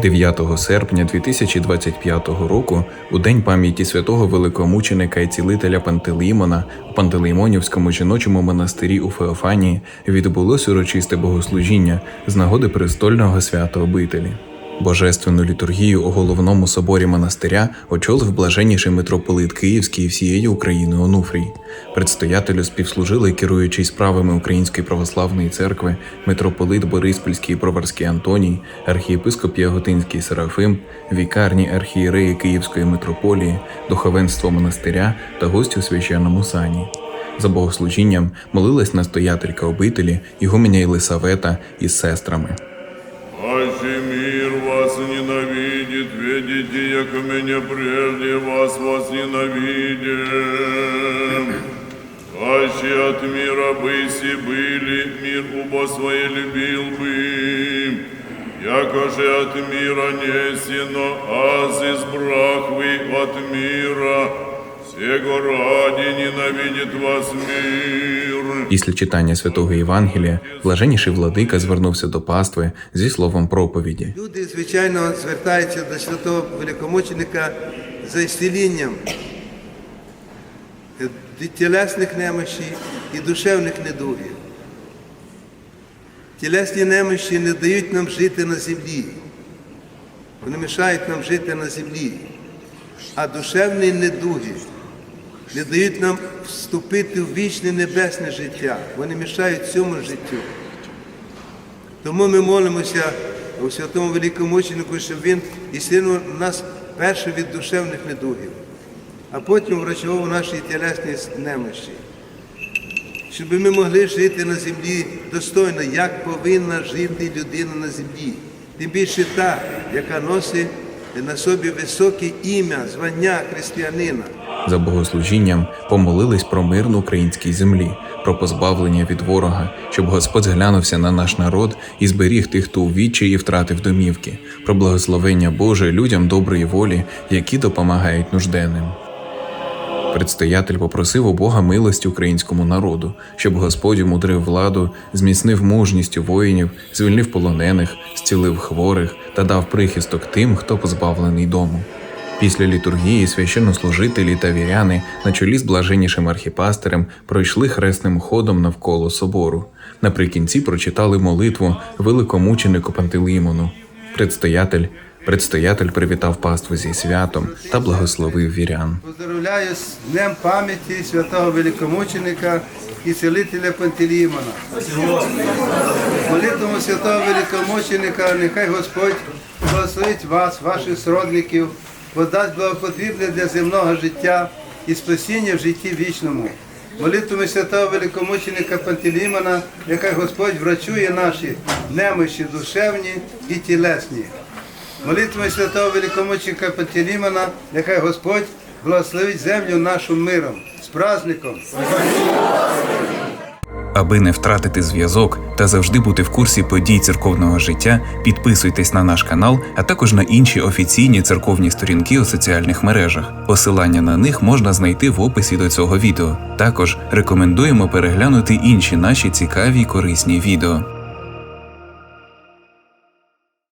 9 серпня 2025 року, у день пам'яті святого великомученика і цілителя Пантелеймона у Пантелеймонівському жіночому монастирі у Феофанії відбулось урочисте богослужіння з нагоди престольного свята обителі. Божественну літургію у головному соборі монастиря очолив блаженніший митрополит Київський і всієї України Онуфрій. Предстоятелю співслужили керуючий справами Української православної церкви, митрополит Бориспільський і Броварський Антоній, архієпископ Яготинський Серафим, вікарні архієреї Київської митрополії, духовенство монастиря та гості у священному сані. За богослужінням молилась настоятелька обителі Ігуменя Єлисавета із сестрами. Аще мир вас ненавидит, видите, яко меня прежде вас возненавидел. Аще от мира быси были, мир убо свое любил бы. Яко же от мира несено, аз избрах вы от мира, сего ради ненавидит вас мир. Після читання святого Євангелія блаженніший владика звернувся до пастви зі словом проповіді. Люди, звичайно, звертаються до святого великомученика за ісцілінням тілесних немощів і душевних недугів. Тілесні немощі не дають нам жити на землі. Вони мішають нам жити на землі. А душевні недуги не дають нам вступити в вічне небесне життя. Вони мішають цьому життю. Тому ми молимося у святому великомученику, щоб він ісцінив нас перше від душевних недугів, а потім врачував наші тілесні немощі. Щоб ми могли жити на землі достойно, як повинна жити людина на землі. Тим більше та, яка носить на собі високе ім'я, звання християнина. За богослужінням помолились про мир на українській землі, про позбавлення від ворога, щоб Господь зглянувся на наш народ і зберіг тих, хто у і втратив домівки, про благословення Боже людям доброї волі, які допомагають нужденним. Предстоятель попросив у Бога милості українському народу, щоб Господь умудрив владу, зміцнив мужність воїнів, звільнив полонених, зцілив хворих та дав прихисток тим, хто позбавлений дому. Після літургії священнослужителі та віряни на чолі з блаженнішим архіпастерем пройшли хресним ходом навколо собору. Наприкінці прочитали молитву великомученику Пантелеймону. Предстоятель, предстоятель привітав паству зі святом та благословив вірян. Поздравляю з Днем пам'яті святого великомученика і цілителя Пантелеймона. Молитвому святого великомученика, нехай Господь благословить вас, ваших сродників, подасть благопотрібне для земного життя і спасіння в житті вічному. Молитвами святого великомученика Пантелеймона, нехай Господь врачує наші немощі душевні і тілесні. Молитвами святого великомученика Пантелеймона, нехай Господь благословить землю нашу миром з праздником. Аби не втратити зв'язок та завжди бути в курсі подій церковного життя, підписуйтесь на наш канал, а також на інші офіційні церковні сторінки у соціальних мережах. Посилання на них можна знайти в описі до цього відео. Також рекомендуємо переглянути інші наші цікаві й корисні відео.